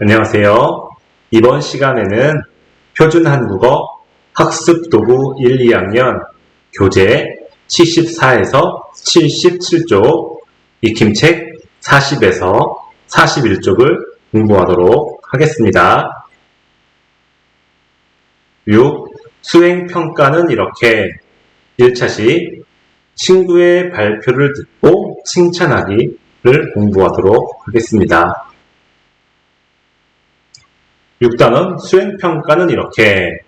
안녕하세요. 이번 시간에는 표준 한국어 학습 도구 1, 2학년 교재 74에서 77쪽 익힘책 40에서 41쪽을 공부하도록 하겠습니다. 6. 수행 평가는 이렇게 1차 시 친구의 발표를 듣고 칭찬하기를 공부하도록 하겠습니다. 6단원 수행평가는 이렇게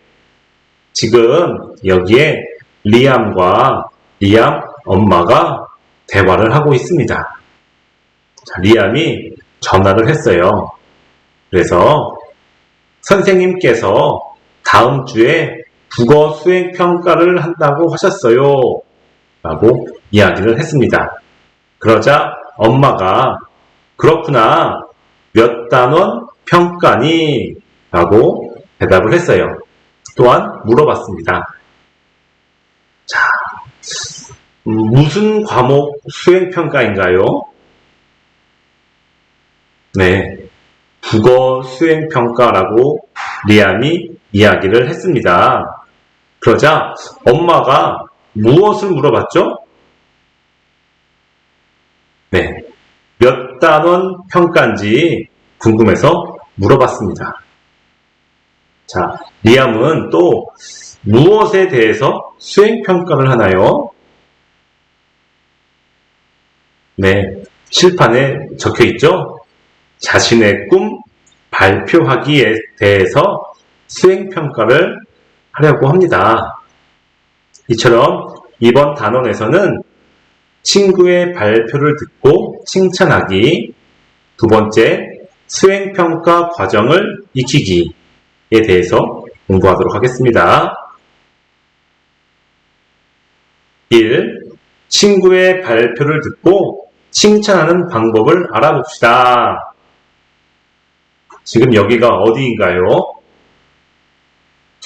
지금 여기에 리암과 리암 엄마가 대화를 하고 있습니다. 자, 리암이 전화를 했어요. 그래서 선생님께서 다음 주에 국어 수행 평가를 한다고 하셨어요. 라고 이야기를 했습니다. 그러자 엄마가 그렇구나. 몇 단원 평가니? 라고 대답을 했어요. 또한 물어봤습니다. 자, 음, 무슨 과목 수행평가인가요? 네, 국어 수행평가라고 리암이 이야기를 했습니다. 그러자 엄마가 무엇을 물어봤죠? 네, 몇 단원 평가인지 궁금해서 물어봤습니다. 자, 리암은 또 무엇에 대해서 수행평가를 하나요? 네, 칠판에 적혀 있죠? 자신의 꿈 발표하기에 대해서 수행평가를 하려고 합니다. 이처럼 이번 단원에서는 친구의 발표를 듣고 칭찬하기, 두 번째, 수행평가 과정을 익히기에 대해서 공부하도록 하겠습니다. 1. 친구의 발표를 듣고 칭찬하는 방법을 알아봅시다. 지금 여기가 어디인가요?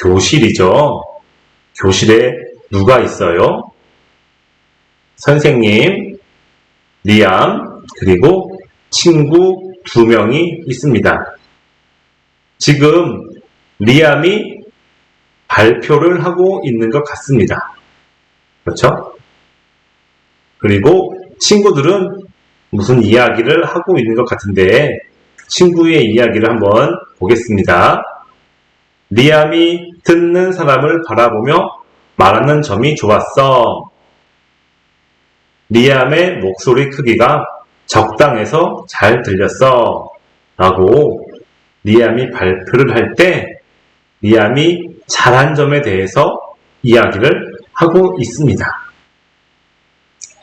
교실이죠. 교실에 누가 있어요? 선생님, 리암, 그리고 친구 두 명이 있습니다. 지금 리암이 발표를 하고 있는 것 같습니다. 그렇죠? 그리고 친구들은 무슨 이야기를 하고 있는 것 같은데 친구의 이야기를 한번 보겠습니다. 리암이 듣는 사람을 바라보며 말하는 점이 좋았어. 리암의 목소리 크기가 적당해서 잘 들렸어. 라고 리암이 발표를 할때 리암이 잘한 점에 대해서 이야기를 하고 있습니다.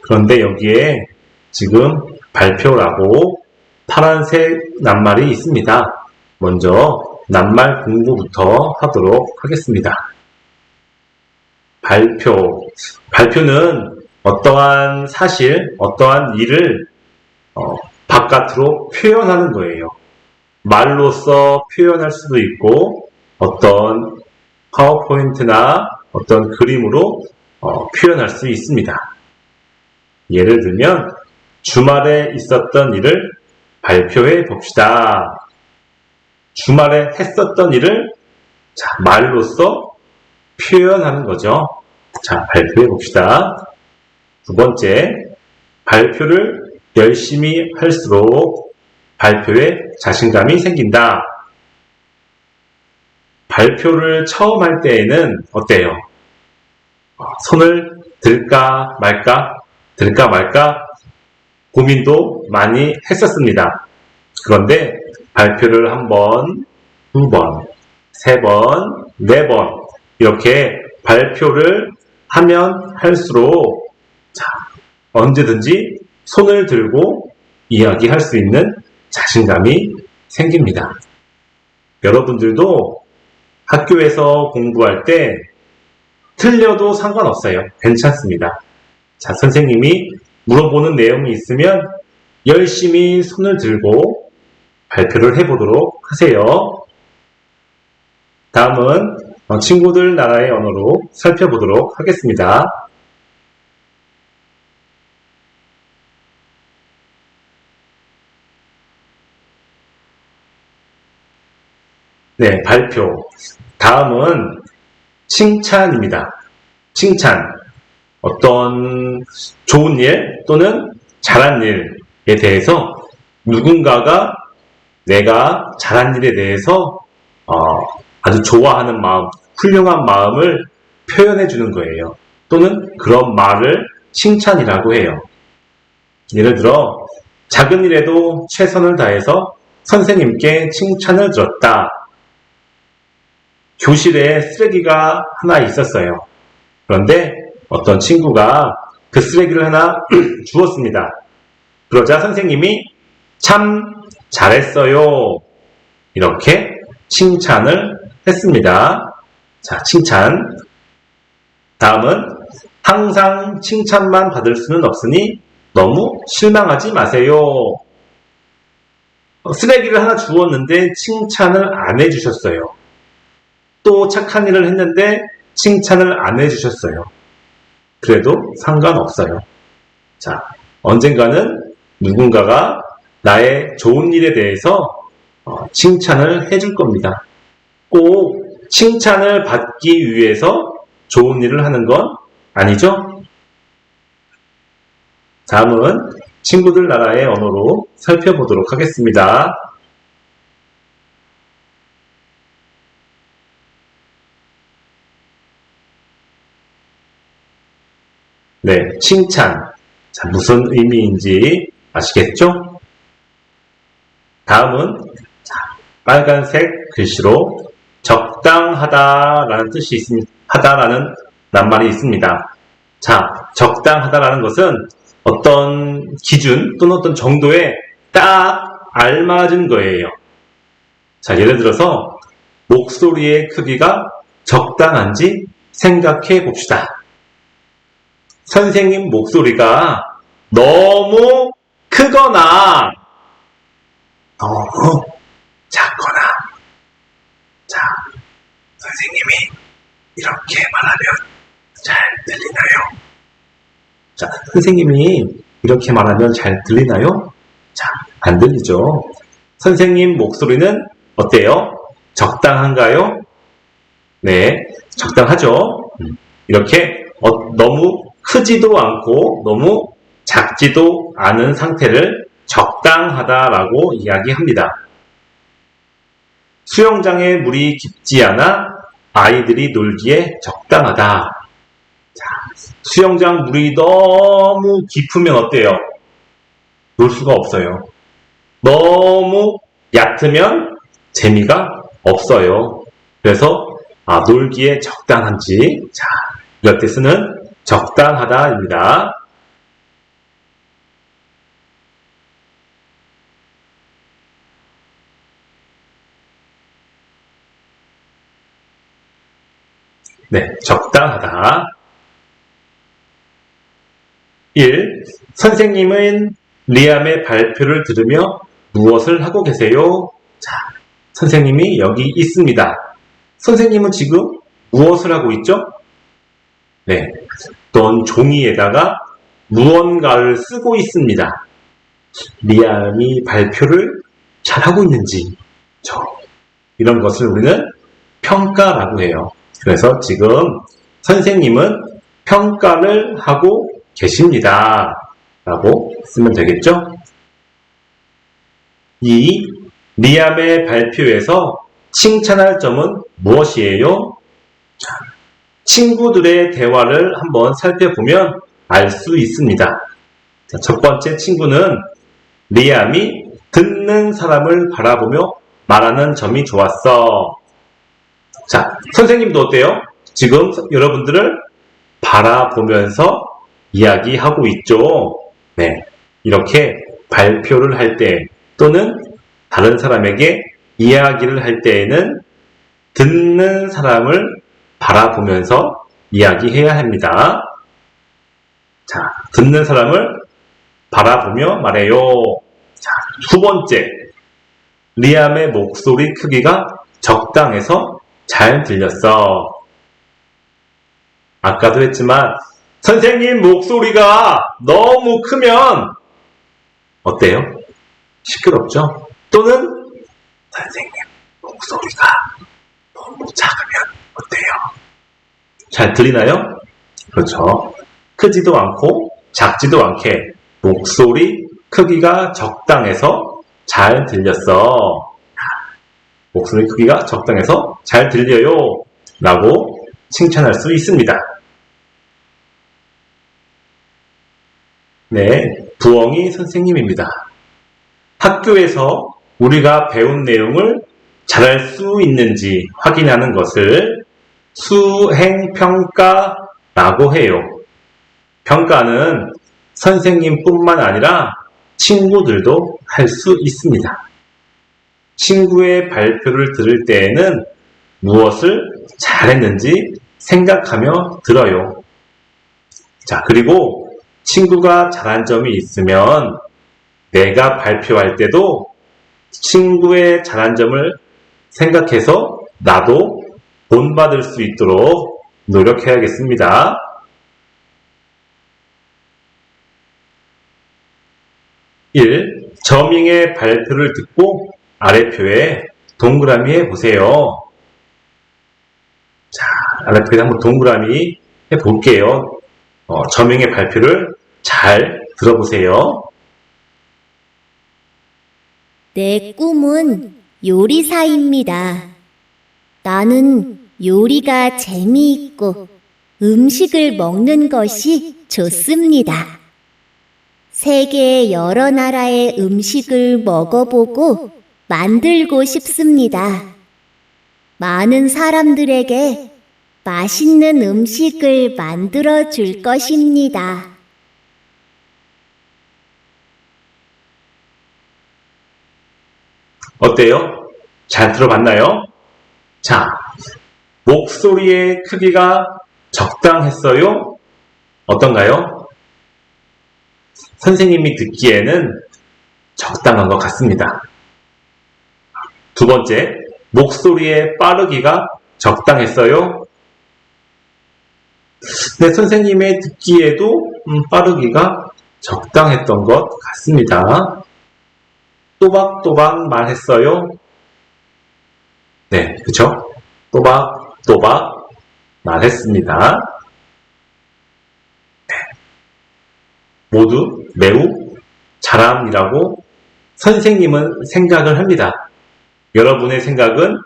그런데 여기에 지금 발표라고 파란색 낱말이 있습니다. 먼저 낱말 공부부터 하도록 하겠습니다. 발표. 발표는 어떠한 사실, 어떠한 일을 어, 바깥으로 표현하는 거예요. 말로써 표현할 수도 있고 어떤 파워포인트나 어떤 그림으로 어, 표현할 수 있습니다. 예를 들면 주말에 있었던 일을 발표해 봅시다. 주말에 했었던 일을 자, 말로써 표현하는 거죠. 자, 발표해 봅시다. 두 번째, 발표를 열심히 할수록 발표에 자신감이 생긴다. 발표를 처음 할 때에는 어때요? 어, 손을 들까 말까, 들까 말까 고민도 많이 했었습니다. 그런데 발표를 한 번, 두 번, 세 번, 네 번, 이렇게 발표를 하면 할수록, 자, 언제든지 손을 들고 이야기할 수 있는 자신감이 생깁니다. 여러분들도 학교에서 공부할 때 틀려도 상관없어요. 괜찮습니다. 자, 선생님이 물어보는 내용이 있으면 열심히 손을 들고 발표를 해보도록 하세요. 다음은 어, 친구들 나라의 언어로 살펴보도록 하겠습니다. 네, 발표. 다음은 칭찬입니다. 칭찬. 어떤 좋은 일 또는 잘한 일에 대해서 누군가가 내가 잘한 일에 대해서 어, 아주 좋아하는 마음, 훌륭한 마음을 표현해 주는 거예요. 또는 그런 말을 칭찬이라고 해요. 예를 들어 작은 일에도 최선을 다해서 선생님께 칭찬을 들었다. 교실에 쓰레기가 하나 있었어요. 그런데 어떤 친구가 그 쓰레기를 하나 주었습니다. 그러자 선생님이 참 잘했어요. 이렇게 칭찬을 했습니다. 자, 칭찬. 다음은 항상 칭찬만 받을 수는 없으니 너무 실망하지 마세요. 어, 쓰레기를 하나 주었는데 칭찬을 안 해주셨어요. 또 착한 일을 했는데 칭찬을 안 해주셨어요. 그래도 상관없어요. 자, 언젠가는 누군가가 나의 좋은 일에 대해서 어, 칭찬을 해줄 겁니다. 꼭 칭찬을 받기 위해서 좋은 일을 하는 건 아니죠? 다음은 친구들 나라의 언어로 살펴보도록 하겠습니다. 네, 칭찬. 자, 무슨 의미인지 아시겠죠? 다음은 자, 빨간색 글씨로 적당하다라는 뜻이 있습니다. 하다라는 낱말이 있습니다. 자, 적당하다라는 것은 어떤 기준 또는 어떤 정도에 딱 알맞은 거예요. 자, 예를 들어서 목소리의 크기가 적당한지 생각해 봅시다. 선생님 목소리가 너무 크거나 너무 작거나 자, 선생님이 이렇게 말하면 잘 들리나요? 자, 선생님이 이렇게 말하면 잘 들리나요? 자, 안 들리죠? 선생님 목소리는 어때요? 적당한가요? 네, 적당하죠? 음, 이렇게 어, 너무 크지도 않고 너무 작지도 않은 상태를 적당하다라고 이야기합니다. 수영장에 물이 깊지 않아 아이들이 놀기에 적당하다. 자, 수영장 물이 너무 깊으면 어때요? 놀 수가 없어요. 너무 얕으면 재미가 없어요. 그래서 아, 놀기에 적당한지 자, 이럴 때 쓰는 적당하다입니다. 네, 적당하다. 1. 선생님은 리암의 발표를 들으며 무엇을 하고 계세요? 자, 선생님이 여기 있습니다. 선생님은 지금 무엇을 하고 있죠? 네, 어떤 종이에다가 무언가를 쓰고 있습니다. 리암이 발표를 잘하고 있는지, 저, 이런 것을 우리는 평가라고 해요. 그래서 지금 선생님은 평가를 하고 계십니다. 라고 쓰면 되겠죠? 이 리암의 발표에서 칭찬할 점은 무엇이에요? 친구들의 대화를 한번 살펴보면 알 수 있습니다. 자, 첫 번째 친구는 리암이 듣는 사람을 바라보며 말하는 점이 좋았어. 자, 선생님도 어때요? 지금 여러분들을 바라보면서 이야기하고 있죠. 네. 이렇게 발표를 할 때 또는 다른 사람에게 이야기를 할 때에는 듣는 사람을 바라보면서 이야기해야 합니다. 자, 듣는 사람을 바라보며 말해요. 자, 두 번째. 리암의 목소리 크기가 적당해서 잘 들렸어. 아까도 했지만, 선생님 목소리가 너무 크면, 어때요? 시끄럽죠? 또는, 선생님 목소리가 너무 작으면 어때요? 잘 들리나요? 그렇죠. 크지도 않고 작지도 않게 목소리 크기가 적당해서 잘 들렸어. 목소리 크기가 적당해서 잘 들려요. 라고 칭찬할 수 있습니다. 네, 부엉이 선생님입니다. 학교에서 우리가 배운 내용을 잘할 수 있는지 확인하는 것을 수행평가라고 해요. 평가는 선생님뿐만 아니라 친구들도 할 수 있습니다. 친구의 발표를 들을 때에는 무엇을 잘했는지 생각하며 들어요. 자, 그리고 친구가 잘한 점이 있으면 내가 발표할 때도 친구의 잘한 점을 생각해서 나도 본받을 수 있도록 노력해야겠습니다. 1. 저밍의 발표를 듣고 아래표에 동그라미 해보세요. 자, 아래표에 한번 동그라미 해볼게요. 어, 저명의 발표를 잘 들어보세요. 내 꿈은 요리사입니다. 나는 요리가 재미있고 음식을 먹는 것이 좋습니다. 세계 여러 나라의 음식을 먹어보고 만들고 싶습니다. 많은 사람들에게 맛있는 음식을 만들어 줄 것입니다. 어때요? 잘 들어봤나요? 자, 목소리의 크기가 적당했어요? 어떤가요? 선생님이 듣기에는 적당한 것 같습니다. 두 번째, 목소리의 빠르기가 적당했어요? 네, 선생님의 듣기에도 음, 빠르기가 적당했던 것 같습니다. 또박또박 말했어요? 네, 그쵸? 또박 또박 말했습니다. 네. 모두 매우 잘함이라고 선생님은 생각을 합니다. 여러분의 생각은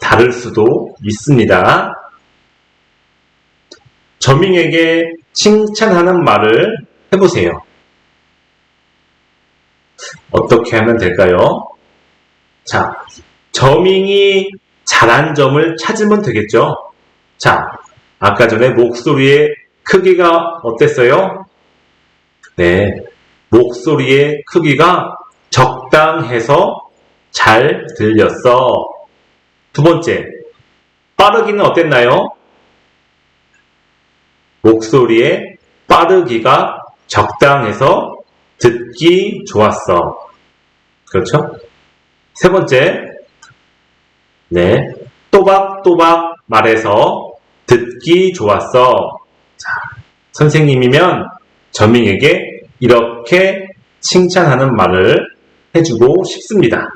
다를 수도 있습니다. 저민에게 칭찬하는 말을 해보세요. 어떻게 하면 될까요? 자, 저밍이 잘한 점을 찾으면 되겠죠? 자, 아까 전에 목소리의 크기가 어땠어요? 네, 목소리의 크기가 적당해서 잘 들렸어. 두 번째, 빠르기는 어땠나요? 목소리의 빠르기가 적당해서 듣기 좋았어. 그렇죠? 세 번째, 네, 또박또박 말해서 듣기 좋았어. 자, 선생님이면 저민에게 이렇게 칭찬하는 말을 해주고 싶습니다.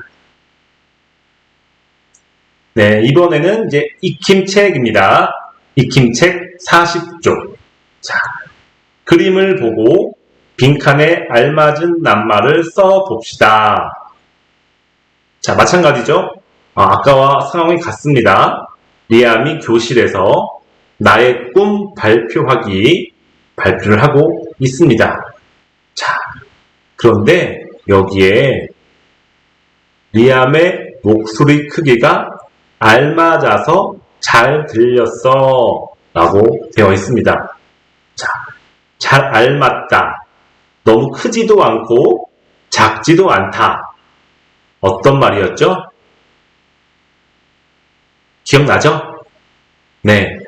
네, 이번에는 이제 익힘책입니다. 익힘책 40쪽. 자, 그림을 보고 빈칸에 알맞은 낱말을 써 봅시다. 자, 마찬가지죠? 아, 아까와 상황이 같습니다. 리암이 교실에서 나의 꿈 발표하기 발표를 하고 있습니다. 자, 그런데 여기에 리암의 목소리 크기가 알맞아서 잘 들렸어 라고 되어 있습니다. 자, 잘 알맞다. 너무 크지도 않고 작지도 않다. 어떤 말이었죠? 기억나죠? 네.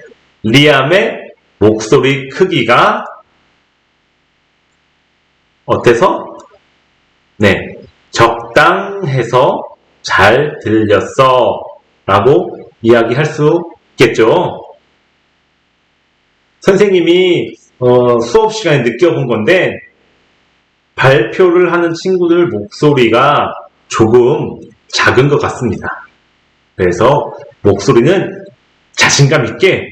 리암의 목소리 크기가 어때서? 네. 적당해서 잘 들렸어. 라고 이야기할 수 있겠죠. 선생님이 어, 수업 시간에 느껴본 건데 발표를 하는 친구들 목소리가 조금 작은 것 같습니다. 그래서 목소리는 자신감 있게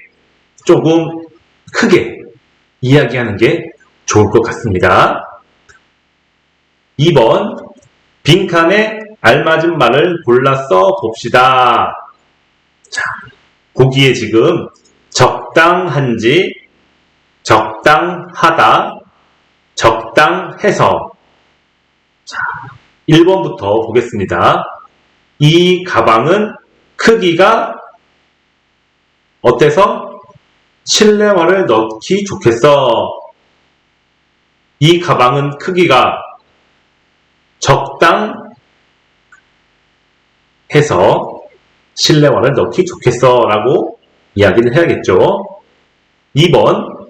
조금 크게 이야기하는 게 좋을 것 같습니다. 2번 빈칸에 알맞은 말을 골라 써 봅시다. 자, 거기에 지금 적당한지, 적당하다, 적당해서. 자, 1번부터 보겠습니다. 이 가방은 크기가 어때서? 실내화를 넣기 좋겠어. 이 가방은 크기가 적당 해서 실내화를 넣기 좋겠어 라고 이야기를 해야겠죠. 2번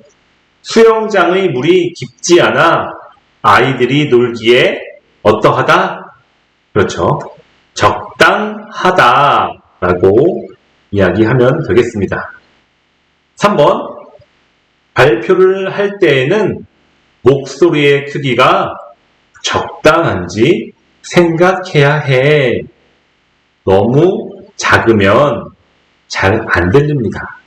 수영장의 물이 깊지 않아 아이들이 놀기에 어떠하다? 그렇죠. 적당하다 라고 이야기하면 되겠습니다. 3번 발표를 할 때에는 목소리의 크기가 적당한지 생각해야 해. 너무 작으면 잘 안 들립니다.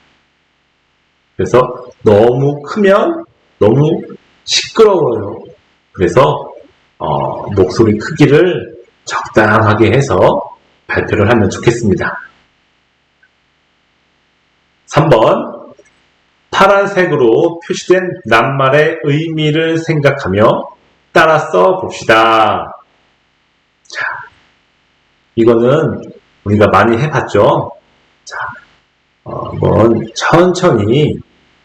그래서 너무 크면 너무 시끄러워요. 그래서 어, 목소리 크기를 적당하게 해서 발표를 하면 좋겠습니다. 3번 파란색으로 표시된 낱말의 의미를 생각하며 따라 써 봅시다. 자, 이거는 우리가 많이 해봤죠? 자, 어, 한번 천천히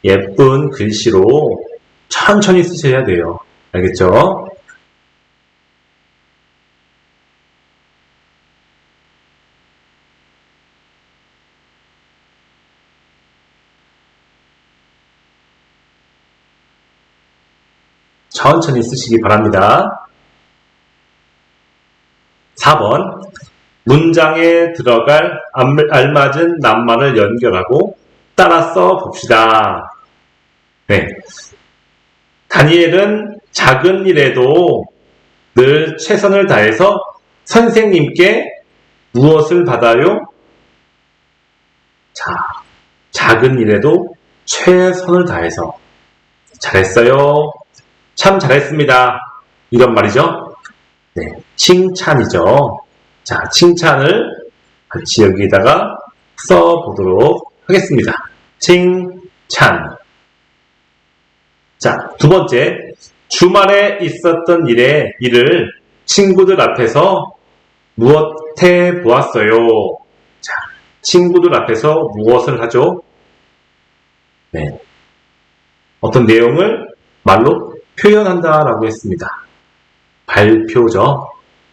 예쁜 글씨로 천천히 쓰셔야 돼요. 알겠죠? 천천히 쓰시기 바랍니다. 4번 문장에 들어갈 알- 알맞은 낱말을 연결하고 따라 써 봅시다. 네. 다니엘은 작은 일에도 늘 최선을 다해서 선생님께 무엇을 받아요? 자, 작은 일에도 최선을 다해서 잘했어요. 참 잘했습니다. 이런 말이죠. 네, 칭찬이죠. 자, 칭찬을 같이 여기다가 써보도록 하겠습니다. 칭찬. 자, 두 번째. 주말에 있었던 일에, 일을 친구들 앞에서 무엇해 보았어요? 자, 친구들 앞에서 무엇을 하죠? 네. 어떤 내용을 말로 표현한다 라고 했습니다. 발표죠.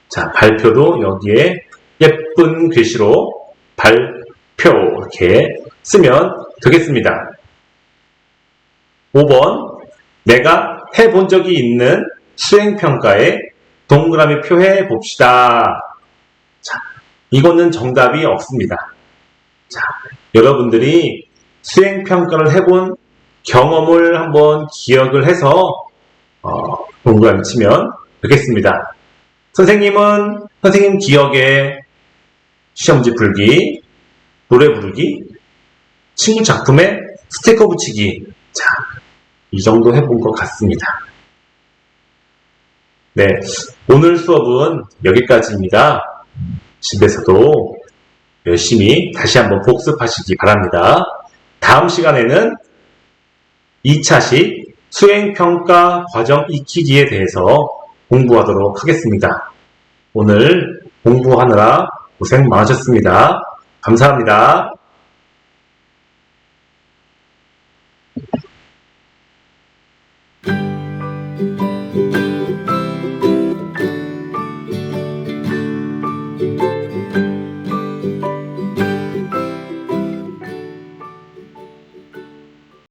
자, 발표도 여기에 예쁜 글씨로 발표 이렇게 쓰면 되겠습니다. 5번 내가 해본 적이 있는 수행평가에 동그라미 표해 봅시다. 자, 이거는 정답이 없습니다. 자, 여러분들이 수행평가를 해본 경험을 한번 기억을 해서 어, 동그라미 치면 되겠습니다. 선생님은 선생님 기억에 시험지 풀기, 노래 부르기, 친구 작품에 스티커 붙이기. 자, 이 정도 해본 것 같습니다. 네, 오늘 수업은 여기까지입니다. 집에서도 열심히 다시 한번 복습하시기 바랍니다. 다음 시간에는 2차식 수행평가 과정 익히기에 대해서 공부하도록 하겠습니다. 오늘 공부하느라 고생 많으셨습니다. 감사합니다.